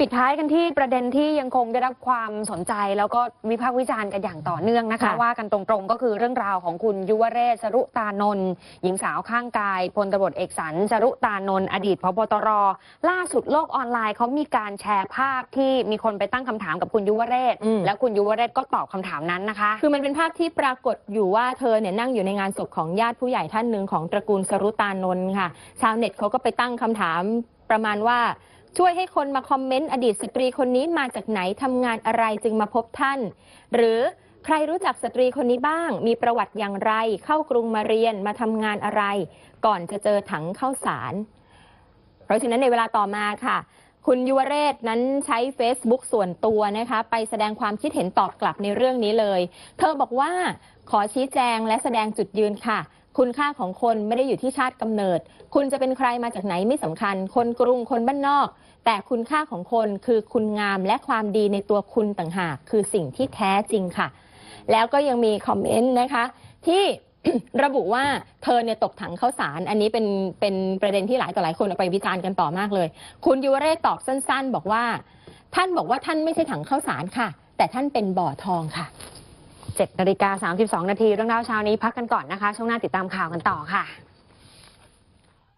ปิดท้ายกันที่ประเด็นที่ยังคงได้รับความสนใจ แล้วก็วิพากษ์วิจารณ์กันอย่างต่อเนื่องนะคะค่ะว่ากันตรงๆก็คือเรื่องราวของคุณยุวเรศสรุตานนท์หญิงสาวข้างกายพลตำรวจเอกสันสรุตานนท์อดีตพบตรล่าสุดโลกออนไลน์เขามีการแชร์ภาพที่มีคนไปตั้งคำถามกับคุณยุวเรศอืมแล้วคุณยุวเรศก็ตอบคำถามนั้นนะคะ คือมันเป็นภาพที่ปรากฏอยู่ว่าเธอเนี่ยนั่งอยู่ในงานศพของญาติผู้ใหญ่ท่านหนึ่งของตระกูลสรุตานนท์ค่ะ ชาวเน็ตเขาก็ไปตั้งคำถามประมาณว่า ช่วยให้คนมาคอมเมนต์อดีตสตรีคนนี้มาจากไหนทำงานอะไรจึงมาพบท่าน หรือใครรู้จักสตรีคนนี้บ้าง มีประวัติอย่างไร เข้ากรุงมาเรียนมาทำงานอะไร ก่อนจะเจอถังข้าวสาร เพราะฉะนั้นในเวลาต่อมาค่ะ คุณยุวเรศนั้นใช้ Facebook ส่วนตัวนะคะ ไปแสดงความคิดเห็นตอบกลับในเรื่องนี้เลย เธอบอกว่าขอชี้แจงและแสดงจุดยืนค่ะ คุณค่าของคนไม่ได้อยู่ที่ชาติกำเนิด คุณจะเป็นใครมาจากไหนไม่สำคัญ คนกรุงคนบ้านนอก แต่คุณค่าของคนคือคุณงามและความดีในตัวคุณต่างหาก คือสิ่งที่แท้จริงค่ะ แล้วก็ยังมีคอมเมนต์นะคะ ที่ระบุว่าเธอเนี่ยตกถังข้าวสาร อันนี้เป็นเป็นประเด็นที่หลายต่อหลายคนเอาไปวิจารณ์กันต่อมากเลย คุณยุวเรศตอบสั้น ๆ บอกว่า ท่านบอกว่าท่านไม่ใช่ถังข้าวสารค่ะ แต่ท่านเป็นบ่อทองค่ะ 7นาฬิกา32 นาทีเรื่องเล่าเช้านี้พักกันก่อนนะคะ ช่วงหน้าติดตามข่าวกันต่อค่ะ